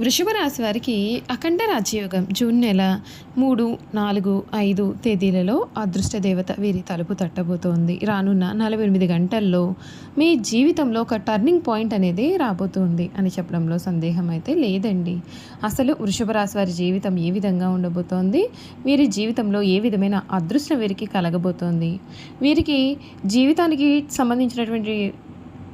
వృషభ రాశి వారికి అఖండ రాజ్యయోగం జూన్ నెల మూడు నాలుగు ఐదు తేదీలలో అదృష్ట దేవత వీరి తలుపు తట్టబోతోంది. రానున్న నలభై ఎనిమిది గంటల్లో మీ జీవితంలో ఒక టర్నింగ్ పాయింట్ అనేది రాబోతుంది అని చెప్పడంలో సందేహం అయితే లేదండి. అసలు వృషభ రాశి వారి జీవితం ఏ విధంగా ఉండబోతోంది? వీరి జీవితంలో ఏ విధమైన అదృష్టం వీరికి కలగబోతోంది? వీరికి జీవితానికి సంబంధించినటువంటి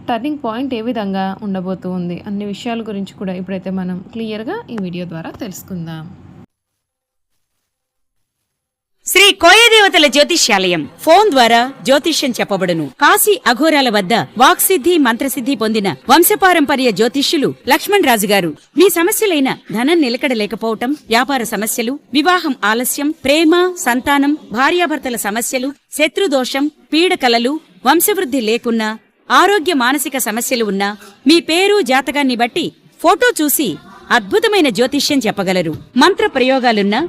టర్నింగ్ పాయింట్ ఏ విధంగా ఉండబోతుంది అన్ని విషయాల గురించి కూడా ఇప్పుడైతే మనం క్లియర్గా ఈ వీడియో ద్వారా తెలుసుకుందాం. శ్రీ కోయదేవతల జ్యోతిష్యాలయం ఫోన్ ద్వారా జ్యోతిష్యం చెప్పబడును. కాశీ అఘోరాల వద్ద వాక్సిద్ధి మంత్రసిద్ధి పొందిన వంశపారంపర్య జ్యోతిష్యులు లక్ష్మణ్ రాజు గారు. మీ సమస్యలైన ధనం నిలకడ లేకపోవటం వ్యాపార సమస్యలు వివాహం ఆలస్యం ప్రేమ సంతానం భార్యాభర్తల సమస్యలు శత్రుదోషం పీడకలలు వంశవృద్ధి లేకున్నా ఆరోగ్య మానసిక సమస్యలు ఉన్నా మీ పేరు జాతకాన్ని బట్టి ఫోటో చూసి అద్భుతమైన జ్యోతిష్యం చెప్పగలరు. మంత్ర ప్రయోగాలున్నా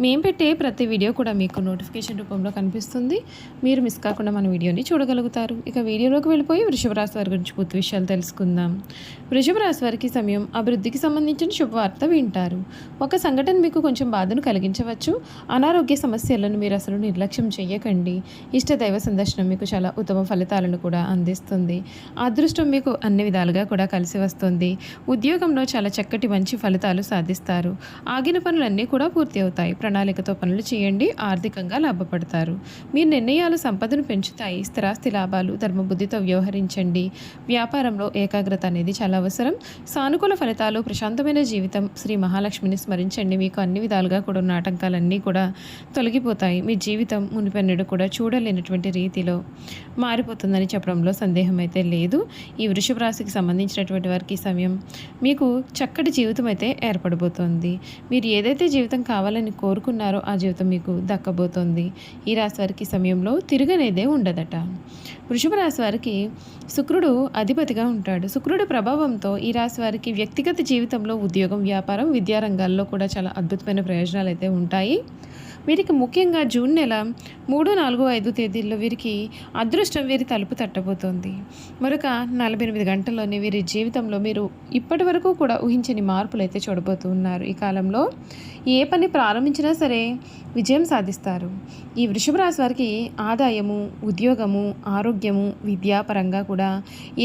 మేము పెట్టే ప్రతి వీడియో కూడా మీకు నోటిఫికేషన్ రూపంలో కనిపిస్తుంది. మీరు మిస్ కాకుండా మన వీడియోని చూడగలుగుతారు. ఇక వీడియోలోకి వెళ్ళిపోయి వృషభ రాశి వారి గురించి పూర్తి విషయాలు తెలుసుకుందాం. వృషభ రాశి వారికి సమయం అభివృద్ధికి సంబంధించిన శుభవార్త వింటారు. ఒక సంఘటన మీకు కొంచెం బాధను కలిగించవచ్చు. అనారోగ్య సమస్యలను మీరు అసలు నిర్లక్ష్యం చేయకండి ఇష్ట దైవ సందర్శనం మీకు చాలా ఉత్తమ ఫలితాలను కూడా అందిస్తుంది. అదృష్టం మీకు అన్ని విధాలుగా కూడా కలిసి వస్తుంది. ఉద్యోగంలో చాలా చక్కటి మంచి ఫలితాలు సాధిస్తారు. ఆగిన పనులన్నీ కూడా పూర్తి అవుతాయి. ప్రణాళికతో పనులు చేయండి ఆర్థికంగా లాభపడతారు. మీ నిర్ణయాలు సంపదను పెంచుతాయి స్థిరాస్తి లాభాలు ధర్మబుద్ధితో వ్యవహరించండి. వ్యాపారంలో ఏకాగ్రత అనేది చాలా అవసరం. సానుకూల ఫలితాలు ప్రశాంతమైన జీవితం శ్రీ మహాలక్ష్మిని స్మరించండి. మీకు అన్ని విధాలుగా కూడా ఉన్న ఆటంకాలన్నీ కూడా తొలగిపోతాయి. మీ జీవితం మునిపెన్నడు కూడా చూడలేనటువంటి రీతిలో మారిపోతుందని చెప్పడంలో సందేహం అయితే లేదు. ఈ వృషభ రాశికి సంబంధించినటువంటి వారికి సమయం మీకు చక్కటి జీవితం అయితే ఏర్పడబోతోంది. మీరు ఏదైతే జీవితం కావాలని కోరుకున్నారో ఆ జీవితం మీకు దక్కబోతోంది. ఈ రాశి వారికి సమయంలో తిరగనేదే ఉండదట. వృషభ రాశి వారికి శుక్రుడు అధిపతిగా ఉంటాడు. శుక్రుడి ప్రభావంతో ఈ రాశి వారికి వ్యక్తిగత జీవితంలో ఉద్యోగం వ్యాపారం విద్యారంగాల్లో కూడా చాలా అద్భుతమైన ప్రయోజనాలు అయితే ఉంటాయి. వీరికి ముఖ్యంగా జూన్ నెల మూడు నాలుగు ఐదు తేదీల్లో వీరికి అదృష్టం వీరి తలుపు తట్టబోతోంది. మరొక నలభై ఎనిమిది గంటల్లోనే వీరి జీవితంలో మీరు ఇప్పటి వరకు కూడా ఊహించని మార్పులు అయితే చూడబోతూ ఉన్నారు ఈ కాలంలో ఏ పని ప్రారంభించినా సరే విజయం సాధిస్తారు. ఈ వృషభ రాశి వారికి ఆదాయము ఉద్యోగము ఆరోగ్యము విద్యాపరంగా కూడా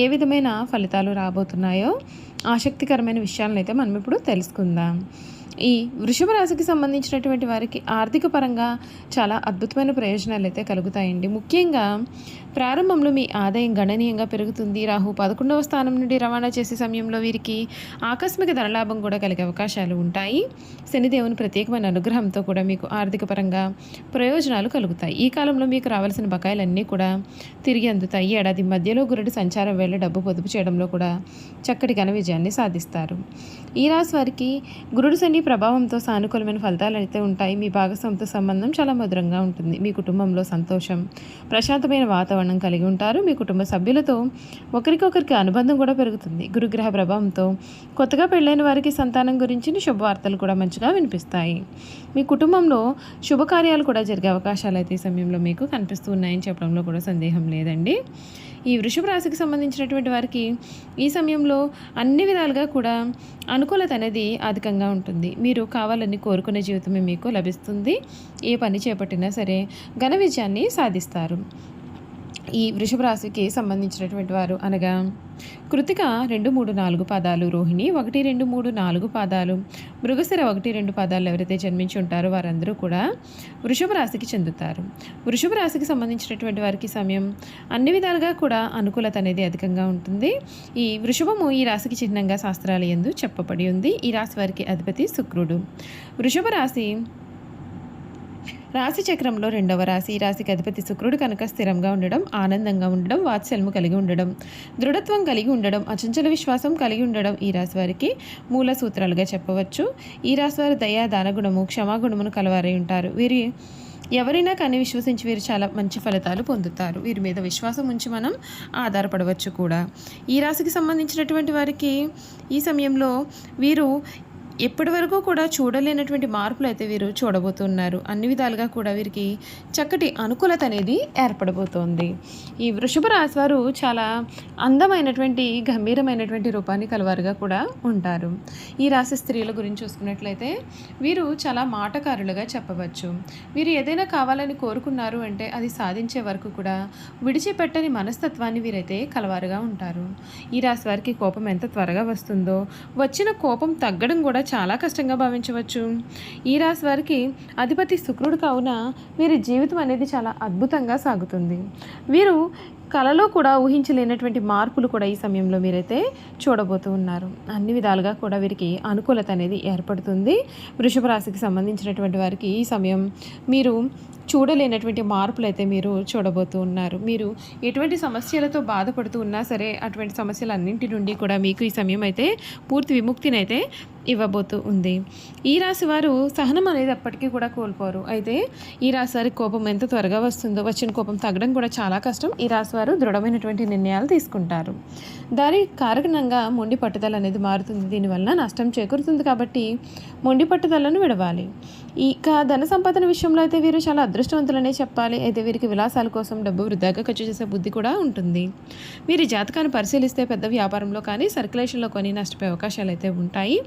ఏ విధమైన ఫలితాలు రాబోతున్నాయో ఆసక్తికరమైన విషయాలను అయితే మనం ఇప్పుడు తెలుసుకుందాం. ఈ వృషభ రాశికి సంబంధించినటువంటి వారికి ఆర్థిక పరంగా చాలా అద్భుతమైన ప్రయోజనాలు అయితే కలుగుతాయండి. ముఖ్యంగా ప్రారంభంలో మీ ఆదాయం గణనీయంగా పెరుగుతుంది. రాహు పదకొండవ స్థానం నుండి రవాణా చేసే సమయంలో వీరికి ఆకస్మిక ధనలాభం కూడా కలిగే అవకాశాలు ఉంటాయి. శనిదేవుని ప్రత్యేకమైన అనుగ్రహంతో కూడా మీకు ఆర్థిక పరంగా ప్రయోజనాలు కలుగుతాయి. ఈ కాలంలో మీకు రావాల్సిన బకాయిలన్నీ కూడా తిరిగి అందుతాయి. ఏడాది మధ్యలో గురుడి సంచారం వేళ డబ్బు పొదుపు చేయడంలో కూడా చక్కటి ఘన విజయాన్ని సాధిస్తారు. ఈ రాశి వారికి గురుడు శని ప్రభావంతో సానుకూలమైన ఫలితాలు అయితే ఉంటాయి. మీ భాగస్వామితో సంబంధం చాలా మధురంగా ఉంటుంది. మీ కుటుంబంలో సంతోషం ప్రశాంతమైన వాతావరణం కలిగి ఉంటారు. మీ కుటుంబ సభ్యులతో ఒకరికొకరికి అనుబంధం కూడా పెరుగుతుంది. గురుగ్రహ ప్రభావంతో కొత్తగా పెళ్ళైన వారికి సంతానం గురించిన శుభవార్తలు కూడా మంచిగా వినిపిస్తాయి. మీ కుటుంబంలో శుభకార్యాలు కూడా జరిగే అవకాశాలు అయితే ఈ సమయంలో మీకు కనిపిస్తూ ఉన్నాయని చెప్పడంలో కూడా సందేహం లేదండి. ఈ వృషభ రాశికి సంబంధించినటువంటి వారికి ఈ సమయంలో అన్ని విధాలుగా కూడా అనుకూలత అనేది అధికంగా ఉంటుంది. మీరు కావాలని కోరుకునే జీవితమే మీకు లభిస్తుంది. ఏ పని చేపట్టినా సరే ఘన విజయాన్ని సాధిస్తారు. ఈ వృషభ రాశికి సంబంధించినటువంటి వారు అనగా కృతిక రెండు మూడు నాలుగు పాదాలు రోహిణి ఒకటి రెండు మూడు నాలుగు పాదాలు మృగశిర ఒకటి రెండు పాదాలు ఎవరైతే జన్మించి ఉంటారో వారందరూ కూడా వృషభ రాశికి చెందుతారు. వృషభ రాశికి సంబంధించినటువంటి వారికి సమయం అన్ని విధాలుగా కూడా అనుకూలత అనేది అధికంగా ఉంటుంది. ఈ వృషభము ఈ రాశికి చిహ్నంగా శాస్త్రాలు ఎందు చెప్పబడి ఉంది. ఈ రాశి వారికి అధిపతి శుక్రుడు. వృషభ రాశి రాశి చక్రంలో రెండవ రాశి ఈ రాశికి అధిపతి శుక్రుడు కనుక స్థిరంగా ఉండడం ఆనందంగా ఉండడం వాత్సల్యము కలిగి ఉండడం దృఢత్వం కలిగి ఉండడం అచంచల విశ్వాసం కలిగి ఉండడం ఈ రాశి వారికి మూల సూత్రాలుగా చెప్పవచ్చు. ఈ రాశి వారి దయా దానగుణము క్షమాగుణమును కలవారై ఉంటారు. వీరి ఎవరైనా కానీ విశ్వసించి వీరు చాలా మంచి ఫలితాలు పొందుతారు. వీరి మీద విశ్వాసం ఉంచి మనం ఆధారపడవచ్చు కూడా. ఈ రాశికి సంబంధించినటువంటి వారికి ఈ సమయంలో వీరు ఇప్పటి వరకు కూడా చూడలేనటువంటి మార్పులు అయితే వీరు చూడబోతున్నారు. అన్ని విధాలుగా కూడా వీరికి చక్కటి అనుకూలత అనేది ఏర్పడబోతోంది. ఈ వృషభ రాశి వారు చాలా అందమైనటువంటి గంభీరమైనటువంటి రూపాన్ని కలవారుగా కూడా ఉంటారు. ఈ రాశి స్త్రీల గురించి చూసుకున్నట్లయితే వీరు చాలా మాటకారులుగా చెప్పవచ్చు. వీరు ఏదైనా కావాలని కోరుకున్నారు అంటే అది సాధించే వరకు కూడా విడిచిపెట్టని మనస్తత్వాన్ని వీరైతే కలవారుగా ఉంటారు. ఈ రాశి వారికి కోపం ఎంత త్వరగా వస్తుందో వచ్చిన కోపం తగ్గడం కూడా చాలా కష్టంగా భావించవచ్చు. ఈ రాశి వారికి అధిపతి శుక్రుడు కావున వీరి జీవితం అనేది చాలా అద్భుతంగా సాగుతుంది. వీరు కళలో కూడా ఊహించలేనటువంటి మార్పులు కూడా ఈ సమయంలో మీరైతే చూడబోతూ ఉన్నారు. అన్ని విధాలుగా కూడా వీరికి అనుకూలత అనేది ఏర్పడుతుంది. వృషభ రాశికి సంబంధించినటువంటి వారికి ఈ సమయం మీరు చూడలేనటువంటి మార్పులు అయితే మీరు చూడబోతూ ఉన్నారు. మీరు ఎటువంటి సమస్యలతో బాధపడుతూ ఉన్నా సరే అటువంటి సమస్యలన్నింటి నుండి కూడా మీకు ఈ సమయం అయితే పూర్తి విముక్తిని అయితే ఇవ్వబోతూ ఉంది. ఈ రాశి వారు సహనం అనేది అప్పటికీ కూడా కోల్పోరు. అయితే ఈ రాశి వారి కోపం ఎంత త్వరగా వస్తుందో వచ్చిన కోపం తగ్గడం కూడా చాలా కష్టం. ఈ రాశి వారు దృఢమైనటువంటి నిర్ణయాలు తీసుకుంటారు. దాని కారణంగా మొండి పట్టుదల అనేది మారుతుంది. దీనివల్ల నష్టం చేకూరుతుంది కాబట్టి మొండి పట్టుదలను విడవాలి. ఇక ధన సంపాదన విషయంలో అయితే వీరు చాలా అదృష్టవంతులనే చెప్పాలి. అయితే వీరికి విలాసాల కోసం డబ్బు వృధాగా ఖర్చు చేసే బుద్ధి కూడా ఉంటుంది. వీరి జాతకాన్ని పరిశీలిస్తే పెద్ద వ్యాపారంలో కానీ సర్క్యులేషన్లో కొని నష్టపోయే అవకాశాలు అయితే ఉంటాయి.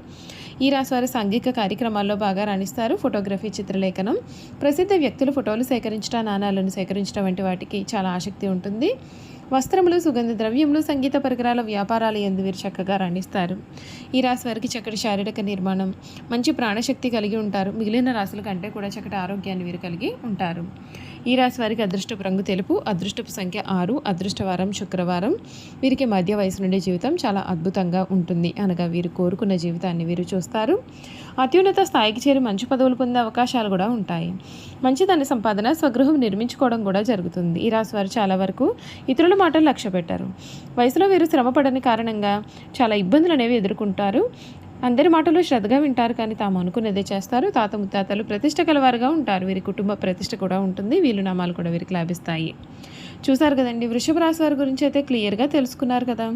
ఈ రాశి వారి సాంఘిక కార్యక్రమాల్లో బాగా రాణిస్తారు. ఫోటోగ్రఫీ చిత్రలేఖనం ప్రసిద్ధ వ్యక్తులు ఫోటోలు సేకరించడం నాణాలను సేకరించడం వంటి వాటికి చాలా ఆసక్తి ఉంటుంది. వస్త్రములు సుగంధ ద్రవ్యములు సంగీత పరికరాల వ్యాపారాలు ఎందు వీరు చక్కగా రాణిస్తారు. ఈ రాశి వారికి చక్కటి శారీరక నిర్మాణం మంచి ప్రాణశక్తి కలిగి ఉంటారు. మిగిలిన రాశుల కంటే కూడా చక్కటి ఆరోగ్యాన్ని వీరు కలిగి ఉంటారు. ఈ రాశి వారికి అదృష్టపు రంగు తెలుపు అదృష్టపు సంఖ్య ఆరు అదృష్టవారం శుక్రవారం. వీరికి మధ్య వయసు నుండి జీవితం చాలా అద్భుతంగా ఉంటుంది. అనగా వీరు కోరుకున్న జీవితాన్ని వీరు చూస్తారు. అత్యున్నత స్థాయికి చేరి మంచి పదవులు పొందే అవకాశాలు కూడా ఉంటాయి. మంచిదాని సంపాదన స్వగృహం నిర్మించుకోవడం కూడా జరుగుతుంది. ఈ రాశి వారు చాలా వరకు ఇతరుల మాటలు లక్ష్య పెట్టారు వయసులో వీరు శ్రమపడని కారణంగా చాలా ఇబ్బందులు అనేవి ఎదుర్కొంటారు. అందరి మాటలు శ్రద్ధగా వింటారు కానీ తాము అనుకున్నదే చేస్తారు. తాత ముత్తాతలు ప్రతిష్ట కలవారుగా ఉంటారు. వీరి కుటుంబ ప్రతిష్ట కూడా ఉంటుంది. వీళ్ళు నామాలు కూడా వీరికి లాభిస్తాయి. చూసారు కదండి వృషభ రాశి వారి గురించి అయితే క్లియర్గా తెలుసుకున్నారు కదా.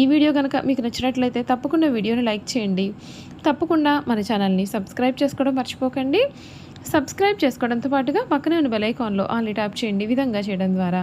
ఈ వీడియో కనుక మీకు నచ్చినట్లయితే తప్పకుండా వీడియోని లైక్ చేయండి. తప్పకుండా మన ఛానల్ని సబ్స్క్రైబ్ చేసుకోవడం మర్చిపోకండి. సబ్స్క్రైబ్ చేసుకోవడంతో పాటుగా పక్కనే ఉన్న బెల్ ఐకాన్లో ఆన్లీ ట్యాప్ చేయండి. విధంగా చేయడం ద్వారా